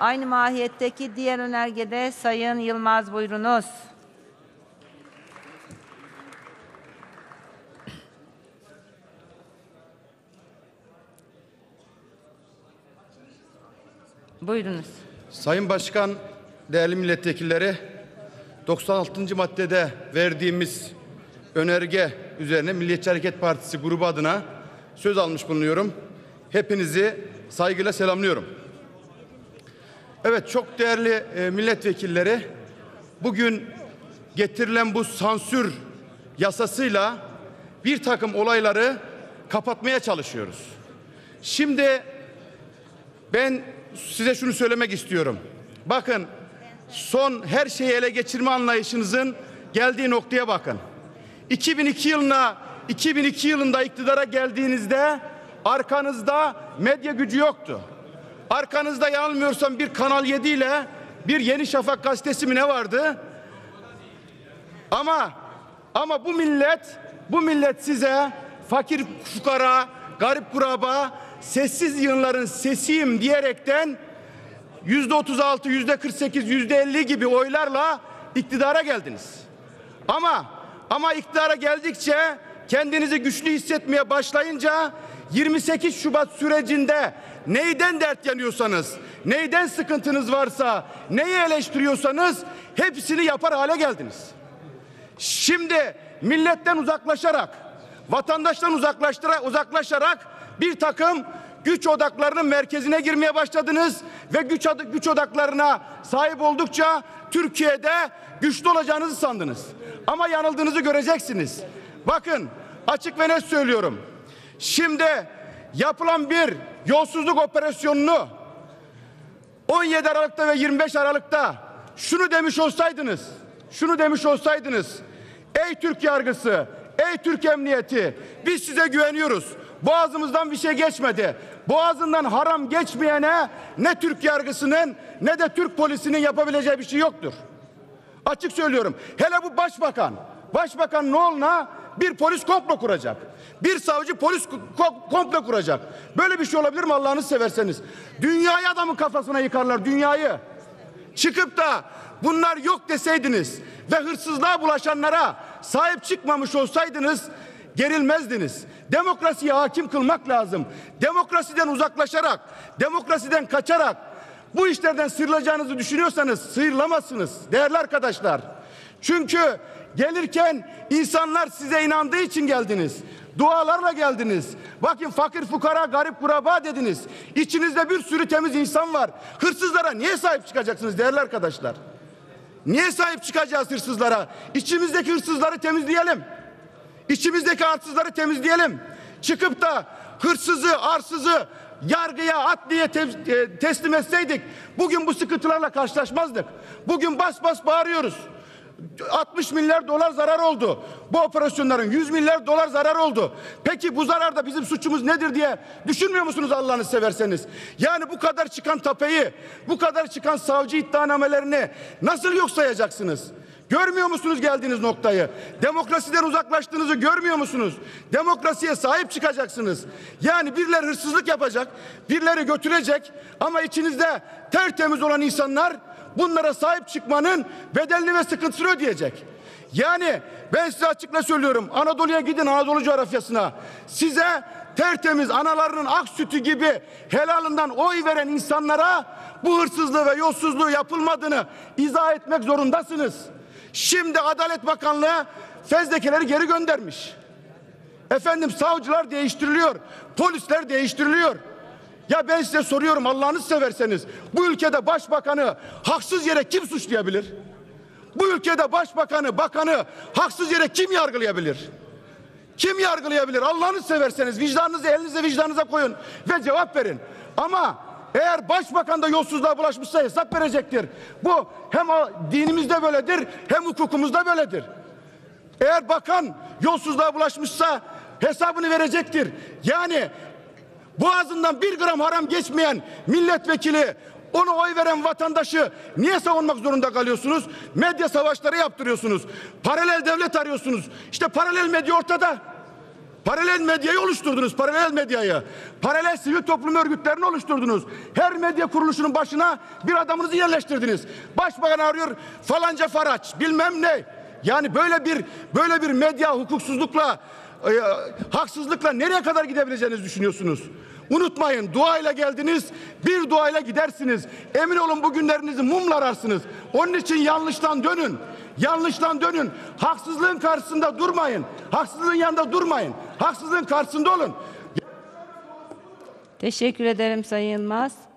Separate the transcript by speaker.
Speaker 1: Aynı mahiyetteki diğer önergede Sayın Yılmaz buyurunuz. Buyurunuz.
Speaker 2: Sayın Başkan, değerli milletvekilleri, 96. maddede verdiğimiz önerge üzerine Milliyetçi Hareket Partisi grubu adına söz almış bulunuyorum. Hepinizi saygıyla selamlıyorum. Evet çok değerli e, milletvekilleri bugün getirilen bu sansür yasasıyla bir takım olayları kapatmaya çalışıyoruz. Şimdi ben size şunu söylemek istiyorum. Bakın son her şeyi ele geçirme anlayışınızın geldiği noktaya bakın. 2002 yılına 2002 yılında iktidara geldiğinizde arkanızda medya gücü yoktu. Arkanızda yanılmıyorsam bir Kanal 7 ile bir Yeni Şafak gazetesi mi ne vardı? Ama ama bu millet bu millet size fakir fukara, garip kuraba, sessiz yığınların sesiyim diyerekten yüzde 36, yüzde 48, yüzde 50 gibi oylarla iktidara geldiniz. Ama ama iktidara geldikçe kendinizi güçlü hissetmeye başlayınca 28 Şubat sürecinde neyden dert yanıyorsanız, neyden sıkıntınız varsa, neyi eleştiriyorsanız hepsini yapar hale geldiniz. Şimdi milletten uzaklaşarak, vatandaştan uzaklaştıra, uzaklaşarak bir takım güç odaklarının merkezine girmeye başladınız ve güç, güç odaklarına sahip oldukça Türkiye'de güçlü olacağınızı sandınız. Ama yanıldığınızı göreceksiniz. Bakın açık ve net söylüyorum. Şimdi yapılan bir yolsuzluk operasyonunu 17 Aralık'ta ve 25 Aralık'ta şunu demiş olsaydınız, şunu demiş olsaydınız. Ey Türk yargısı, ey Türk emniyeti, biz size güveniyoruz. Boğazımızdan bir şey geçmedi. Boğazından haram geçmeyene ne Türk yargısının ne de Türk polisinin yapabileceği bir şey yoktur. Açık söylüyorum. Hele bu başbakan, başbakan Noğlu'na bir polis komplo kuracak. Bir savcı polis ko- komplo kuracak. Böyle bir şey olabilir mi Allah'ını severseniz? Dünyayı adamın kafasına yıkarlar, dünyayı. Çıkıp da bunlar yok deseydiniz ve hırsızlığa bulaşanlara sahip çıkmamış olsaydınız gerilmezdiniz. Demokrasiye hakim kılmak lazım. Demokrasiden uzaklaşarak, demokrasiden kaçarak bu işlerden sıyrılacağınızı düşünüyorsanız sıyrılamazsınız değerli arkadaşlar. Çünkü gelirken insanlar size inandığı için geldiniz. Dualarla geldiniz. Bakın fakir fukara garip kuraba dediniz. İçinizde bir sürü temiz insan var. Hırsızlara niye sahip çıkacaksınız değerli arkadaşlar? Niye sahip çıkacağız hırsızlara? İçimizdeki hırsızları temizleyelim. İçimizdeki arsızları temizleyelim. Çıkıp da hırsızı, arsızı yargıya, adliye te- e, teslim etseydik bugün bu sıkıntılarla karşılaşmazdık. Bugün bas bas bağırıyoruz. 60 milyar dolar zarar oldu. Bu operasyonların 100 milyar dolar zarar oldu. Peki bu zararda bizim suçumuz nedir diye düşünmüyor musunuz Allah'ını severseniz? Yani bu kadar çıkan tapeyi, bu kadar çıkan savcı iddianamelerini nasıl yok sayacaksınız? Görmüyor musunuz geldiğiniz noktayı? Demokrasiden uzaklaştığınızı görmüyor musunuz? Demokrasiye sahip çıkacaksınız. Yani birileri hırsızlık yapacak, birileri götürecek ama içinizde tertemiz olan insanlar bunlara sahip çıkmanın bedelini ve sıkıntısını ödeyecek. Yani ben size açıkla söylüyorum. Anadolu'ya gidin Anadolu coğrafyasına. Size tertemiz analarının ak sütü gibi helalından oy veren insanlara bu hırsızlığı ve yolsuzluğu yapılmadığını izah etmek zorundasınız. Şimdi Adalet Bakanlığı fezlekeleri geri göndermiş. Efendim savcılar değiştiriliyor. Polisler değiştiriliyor. Ya ben size soruyorum Allah'ını severseniz bu ülkede başbakanı haksız yere kim suçlayabilir? Bu ülkede başbakanı, bakanı haksız yere kim yargılayabilir? Kim yargılayabilir? Allah'ını severseniz vicdanınızı elinize vicdanınıza koyun ve cevap verin. Ama eğer başbakan da yolsuzluğa bulaşmışsa hesap verecektir. Bu hem dinimizde böyledir hem hukukumuzda böyledir. Eğer bakan yolsuzluğa bulaşmışsa hesabını verecektir. Yani boğazından bir gram haram geçmeyen milletvekili onu oy veren vatandaşı niye savunmak zorunda kalıyorsunuz? Medya savaşları yaptırıyorsunuz. Paralel devlet arıyorsunuz. İşte paralel medya ortada. Paralel medyayı oluşturdunuz, paralel medyayı. Paralel sivil toplum örgütlerini oluşturdunuz. Her medya kuruluşunun başına bir adamınızı yerleştirdiniz. Başbakan arıyor falanca Faraç bilmem ne. Yani böyle bir böyle bir medya hukuksuzlukla e, haksızlıkla nereye kadar gidebileceğinizi düşünüyorsunuz? Unutmayın duayla geldiniz bir duayla gidersiniz. Emin olun bu günlerinizi mumla ararsınız. Onun için yanlıştan dönün. Yanlıştan dönün. Haksızlığın karşısında durmayın. Haksızlığın yanında durmayın. Haksızlığın karşısında olun.
Speaker 1: Teşekkür ederim Sayın Yılmaz.